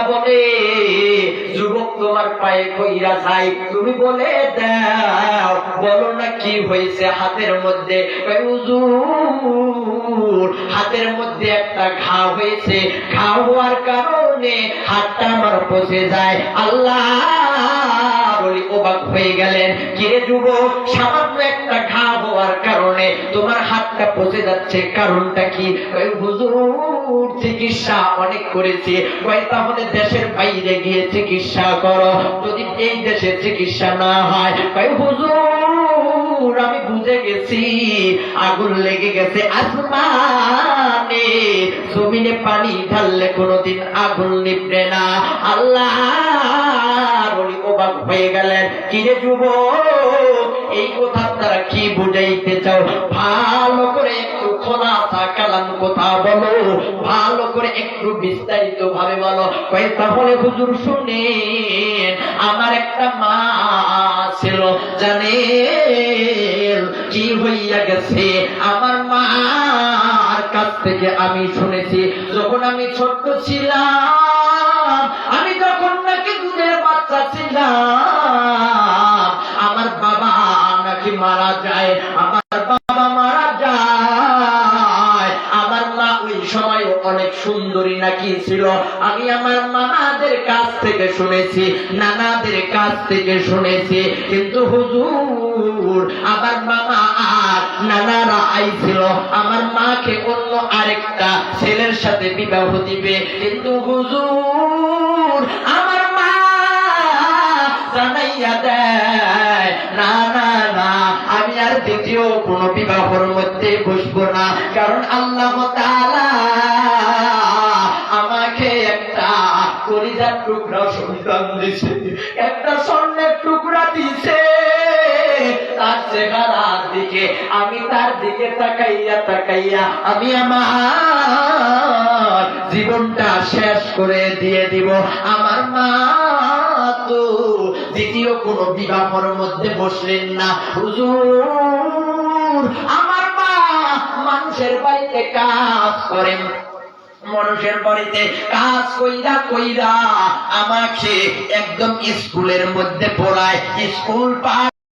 আল্লাহ বলে, যুবক তোমার পায়ে কইরা যাই তুমি বলে দাও। বলো না কি হয়েছে হাতের মধ্যে? হাতের মধ্যে একটা ঘা হয়েছে। ঘা হওয়ার কারণে হাতটা আমার পচে যায়। আল্লাহ! বলি অবাক হয়ে গেলেন। কিরে যুবক, সামান্য একটা ঘা হওয়ার কারণে তোমার হাতটা পচে যাচ্ছে, কারণটা কি? হুজুর, চিকিৎসা অনেক করেছি। কয় তাহলে দেশের বাইরে গিয়ে চিকিৎসা করো। যদি এই দেশে চিকিৎসা না হয় কয় হুজুর, আমি বুঝে গেছি। আগুন লেগে গেছে আসমানে। জমিনে পানি ঢাললে কোনোদিন আগুন নিববে না। আল্লাহ অবাক হয়ে গেলেন। কিরে যুব এই কথা তারা কি বুঝাইতে চাও? ভালো করে একটু খোলাসা কালাম কথা বলো। ভালো করে একটু বিস্তারিত ভাবে বলো। কই, তাহলে হুজুর শুনেন, আমার একটা মা ছিল, জানেন কি হইয়া গেছে? আমার মার কাছ থেকে আমি শুনেছি, যখন আমি ছোট্ট ছিলাম মারা যায়, আমার বাবা মারা যায়। আমার মা ওই সময় অনেক সুন্দরী নাকি ছিল। আমি আমার মামাদের কাছ থেকে শুনেছি, নানাদের কাছ থেকে শুনেছি। কিন্তু হুজুর, আমার মামা আর নানারা আইছিল। আমার মাকে অন্য আরেকটা ছেলের সাথে বিবাহ দিবে। কিন্তু হুজুর, আমার মা জানাইয়া দেয় না দ্বিতীয় কোন বিবাহর মধ্যে বসবো না। কারণ আল্লাহ আমাকে একটা কলিজার টুকরা সন্তান দিছে একটা স্বর্ণের টুকরা দিছে তার চেহারার দিকে, আমি তার দিকে তাকাইয়া তাকাইয়া আমি আমার জীবনটা শেষ করে দিয়ে দিব। আমার মা তো দ্বিতীয় কোন বিবাহর মধ্যে বসলেন না। হুজুর আমার মা মানুষের বাড়িতে কাজ করেন মানুষের বাড়িতে কাজ কইরা কইরা আমাকে একদম স্কুলের মধ্যে পড়ায়, স্কুল পার